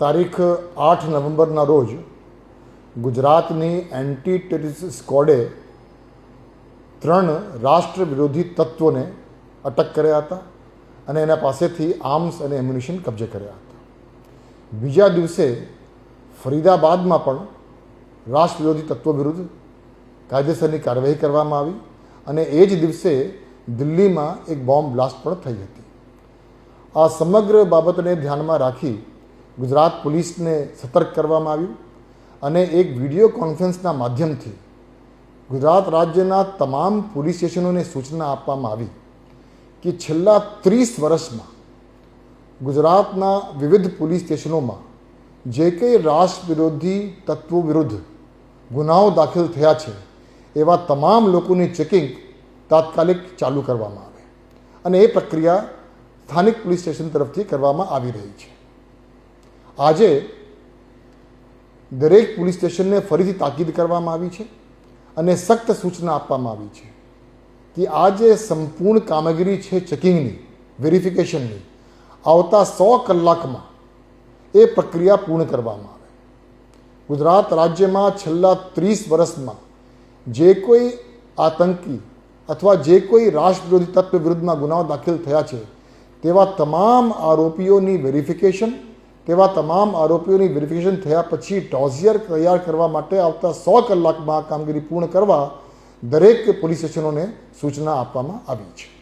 તારીખ આઠ નવેમ્બરના રોજ ગુજરાતની એન્ટી ટેરરિસ્ટ સ્કોડે ત્રણ રાષ્ટ્ર વિરોધી તત્વોને અટક કર્યા હતા અને એના પાસેથી આર્મ્સ અને એમ્યુનિશન કબજે કર્યા હતા. બીજા દિવસે ફરીદાબાદમાં પણ રાષ્ટ્ર વિરોધી તત્વો વિરુદ્ધ કાયદેસરની કાર્યવાહી કરવામાં આવી અને એ જ દિવસે દિલ્હીમાં એક બોમ્બ બ્લાસ્ટ પણ થઈ હતી. આ સમગ્ર બાબતને ધ્યાનમાં રાખી ગુજરાત પોલીસને સતર્ક કરવામાં આવ્યું અને એક વીડિયો કોન્ફરન્સના માધ્યમથી ગુજરાત રાજ્યના તમામ પોલીસ સ્ટેશનોને સૂચના આપવામાં આવી કે છેલ્લા ત્રીસ વર્ષમાં ગુજરાતના વિવિધ પોલીસ સ્ટેશનોમાં જે કંઈ રાષ્ટ્ર વિરોધી તત્વો વિરુદ્ધ ગુનાઓ દાખલ થયા છે, એવા તમામ લોકોની ચેકિંગ તાત્કાલિક ચાલુ કરવામાં આવે અને એ પ્રક્રિયા સ્થાનિક પોલીસ સ્ટેશન તરફથી કરવામાં આવી રહી છે. આજે દરેક પોલીસ સ્ટેશનને ફરીથી તાકીદ કરવામાં આવી છે અને સખ્ત સૂચના આપવામાં આવી છે કે આ જે સંપૂર્ણ કામગીરી છે ચેકિંગની, વેરિફિકેશનની, આવતા સો કલાકમાં એ પ્રક્રિયા પૂર્ણ કરવામાં આવે. ગુજરાત રાજ્યમાં છેલ્લા ત્રીસ વર્ષમાં જે કોઈ આતંકી અથવા જે કોઈ રાષ્ટ્ર વિરોધી તત્વ વિરુદ્ધમાં ગુનાઓ દાખલ થયા છે, તેવા તમામ આરોપીઓની વેરિફિકેશન તેવા તમામ આરોપીઓની વેરિફિકેશન થયા પછી ટોઝિયર તૈયાર કરવા માટે આવતા સો કલાકમાં કામગીરી પૂર્ણ કરવા દરેક પોલીસ સ્ટેશનોને સૂચના આપવામાં આવી છે.